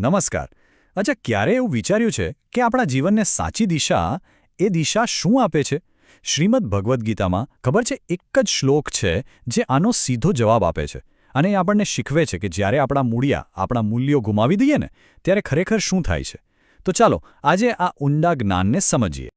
નમસ્કાર. અચ્છા, ક્યારે એવું વિચાર્યું છે કે આપણા જીવનને સાચી દિશા, એ દિશા શું આપે છે? શ્રીમદ ભગવદ્ ગીતામાં ખબર છે, એક જ શ્લોક છે જે આનો સીધો જવાબ આપે છે. અને એ આપણને શીખવે છે કે જ્યારે આપણા મૂળિયા આપણા મૂલ્યો ગુમાવી દઈએ ને, ત્યારે ખરેખર શું થાય છે? તો ચાલો, આજે આ ઊંડા જ્ઞાનને સમજીએ.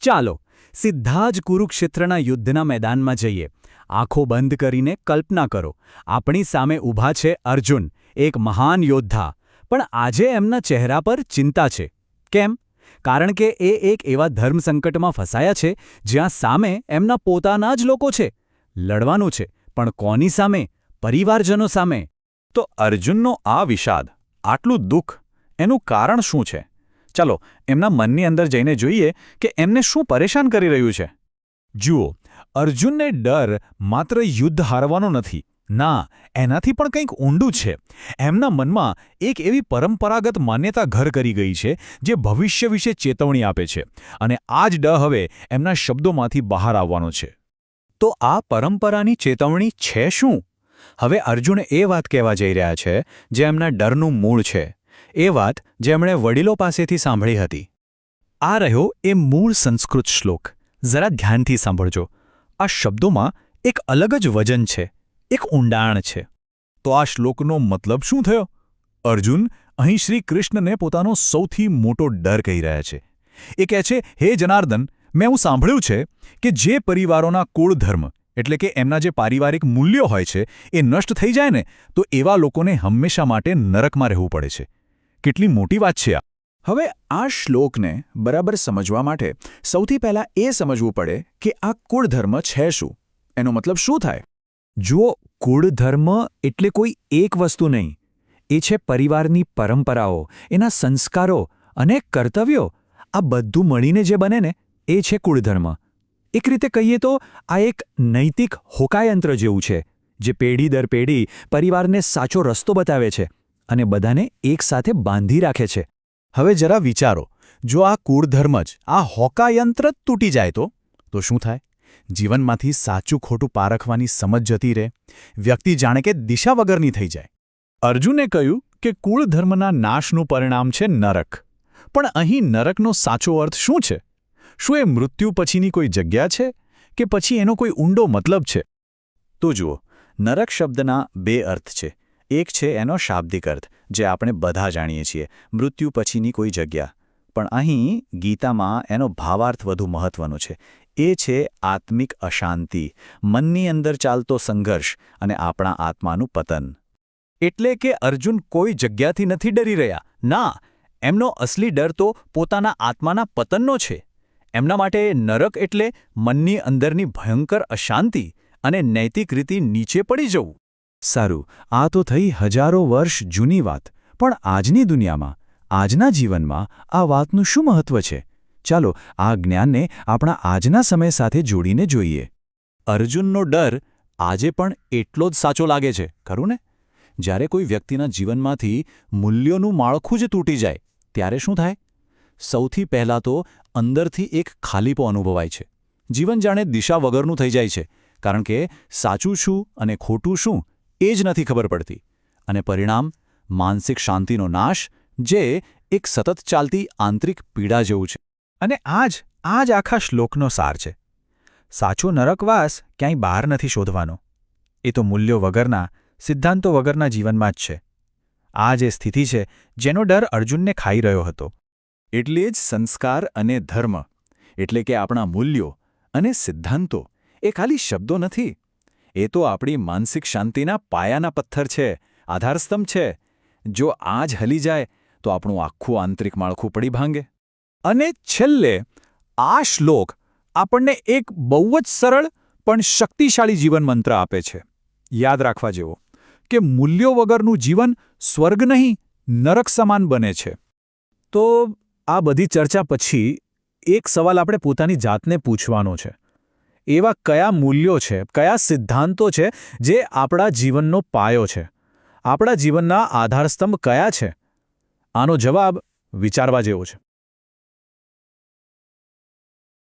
ચાલો, સીધા જ કુરુક્ષેત્રના યુદ્ધના મેદાનમાં જઈએ. આંખો બંધ કરીને કલ્પના કરો. આપણી સામે ઊભા છે અર્જુન, એક મહાન યોદ્ધા. પણ આજે એમના ચહેરા પર ચિંતા છે. કેમ? કારણ કે એ એક એવા ધર્મસંકટમાં ફસાયા છે, જ્યાં સામે એમના પોતાના જ લોકો છે. લડવાનું છે, પણ કોની સામે? પરિવારજનો સામે. તો અર્જુનનો આ વિષાદ, આટલું દુઃખ, એનું કારણ શું છે? ચાલો, એમના મનની અંદર જઈને જોઈએ કે એમને શું પરેશાન કરી રહ્યું છે. જુઓ અર્જુનને ડર માત્ર યુદ્ધ હારવાનો નથી. ના, એનાથી પણ કંઈક ઊંડું છે. એમના મનમાં એક એવી પરંપરાગત માન્યતા ઘર કરી ગઈ છે, જે ભવિષ્ય વિશે ચેતવણી આપે છે. અને આ જ ડ હવે એમના શબ્દોમાંથી બહાર આવવાનો છે. તો આ પરંપરાની ચેતવણી છે શું? હવે અર્જુન એ વાત કહેવા જઈ રહ્યા છે, જે એમના ડરનું મૂળ છે. એ વાત જે એમણે વડીલો પાસેથી સાંભળી હતી. આ રહ્યો એ મૂળ સંસ્કૃત શ્લોક. જરા ધ્યાનથી સાંભળજો. આ શબ્દોમાં એક અલગ જ વજન છે, એક ઊંડાણ છે. તો આ શ્લોકનો મતલબ શું થયો? અર્જુન અહીં શ્રી કૃષ્ણને પોતાનો સૌથી મોટો ડર કહી રહ્યા છે. એ કહે છે, હે જનાર્દન, મેં હું સાંભળ્યું છે કે જે પરિવારોના કુળ ધર્મ, એટલે કે એમના જે પારિવારિક મૂલ્યો હોય છે, એ નષ્ટ થઈ જાય ને, તો એવા લોકોને હંમેશા માટે નરકમાં રહેવું પડે છે. કેટલી મોટી વાત છે આ. હવે આ શ્લોકને બરાબર સમજવા માટે સૌથી પહેલાં એ સમજવું પડે કે આ કુળધર્મ છે શું. એનો મતલબ શું થાય? જુઓ, કુળધર્મ એટલે કોઈ એક વસ્તુ નહીં. એ છે પરિવારની પરંપરાઓ, એના સંસ્કારો અને કર્તવ્યો. આ બધું મળીને જે બને ને, એ છે કુળધર્મ. એક રીતે કહીએ તો, આ એક નૈતિક હોકાયંત્ર જેવું છે, જે પેઢી દર પેઢી પરિવારને સાચો રસ્તો બતાવે છે અને બધાને એકસાથે બાંધી રાખે છે. હવે જરા વિચારો. જો આ કુળધર્મ જ, આ હોકાયંત્ર જ તૂટી જાય તો? તો શું થાય? જીવનમાંથી સાચું ખોટું પારખવાની સમજ જતી રહે. વ્યક્તિ જાણે કે દિશા વગરની થઈ જાય. અર્જુને કહ્યું કે કુળધર્મના નાશનું પરિણામ છે નરક. પણ અહીં નરકનો સાચો અર્થ શું છે? શું એ મૃત્યુ પછીની કોઈ જગ્યા છે? કે પછી એનો કોઈ ઊંડો મતલબ છે? તો જુઓ, નરક શબ્દના બે અર્થ છે. એક છે એનો શાબ્દિક અર્થ, જે આપણે બધા જાણીએ છીએ, મૃત્યુ પછીની કોઈ જગ્યા. પણ અહીં ગીતામાં એનો ભાવાર્થ વધુ મહત્વનો છે. એ છે આત્મિક અશાંતિ, મનની અંદર ચાલતો સંઘર્ષ અને આપણા આત્માનું પતન. એટલે કે અર્જુન કોઈ જગ્યાથી નથી ડરી રહ્યા. ના, એમનો અસલી ડર તો પોતાના આત્માના પતનનો છે. એમના માટે નરક એટલે મનની અંદરની ભયંકર અશાંતિ અને નૈતિક રીતે નીચે પડી જવું. સારું, આ તો થઈ હજારો વર્ષ જૂની વાત, પણ આજની દુનિયામાં, આજના જીવનમાં, આ વાતનું શું મહત્વ છે? ચાલો, આ જ્ઞાનને આપણા આજના સમય સાથે જોડીને જોઈએ. અર્જુનનો ડર આજે પણ એટલો જ સાચો લાગે છે, ખરું ને? જ્યારે કોઈ વ્યક્તિના જીવનમાંથી મૂલ્યોનું માળખું જ તૂટી જાય, ત્યારે શું થાય? સૌથી પહેલાં તો અંદરથી એક ખાલીપો અનુભવાય છે. જીવન જાણે દિશા વગરનું થઈ જાય છે, કારણ કે સાચું શું અને ખોટું શું એ જ નથી ખબર પડતી. અને પરિણામ, માનસિક શાંતિનો નાશ, જે એક સતત ચાલતી આંતરિક પીડા જેવું છે. અને આ જ આ જ આખા શ્લોકનો સાર છે. સાચો નરકવાસ ક્યાંય બહાર નથી શોધવાનો. એ તો મૂલ્યો વગરના, સિદ્ધાંતો વગરના જીવનમાં જ છે. આ જે સ્થિતિ છે જેનો ડર અર્જુનને ખાઈ રહ્યો હતો. એટલે જ સંસ્કાર અને ધર્મ, એટલે કે આપણા મૂલ્યો અને સિદ્ધાંતો એ ખાલી શબ્દો નથી એ તો આપણી માનસિક શાંતિના પાયાના પથ્થર છે, આધારસ્તંભ છે. જો આ જ હલી જાય, તો આપણું આખું આંતરિક માળખું પડી ભાંગે. અને છેલ્લે, આ શ્લોક આપણને એક બહુ જ સરળ પણ શક્તિશાળી જીવન મંત્ર આપે છે. યાદ રાખવા જેવો, કે મૂલ્યો વગરનું જીવન સ્વર્ગ નહીં, નરક સમાન બને છે. તો આ બધી ચર્ચા પછી એક સવાલ આપણે પોતાની જાતને પૂછવાનો છે. એવા કયા મૂલ્યો છે, કયા સિદ્ધાંતો છે જે આપણા જીવનનો પાયો છે? આપણા જીવનના આધારસ્તંભ કયા છે? આનો જવાબ વિચારવા જેવો છે.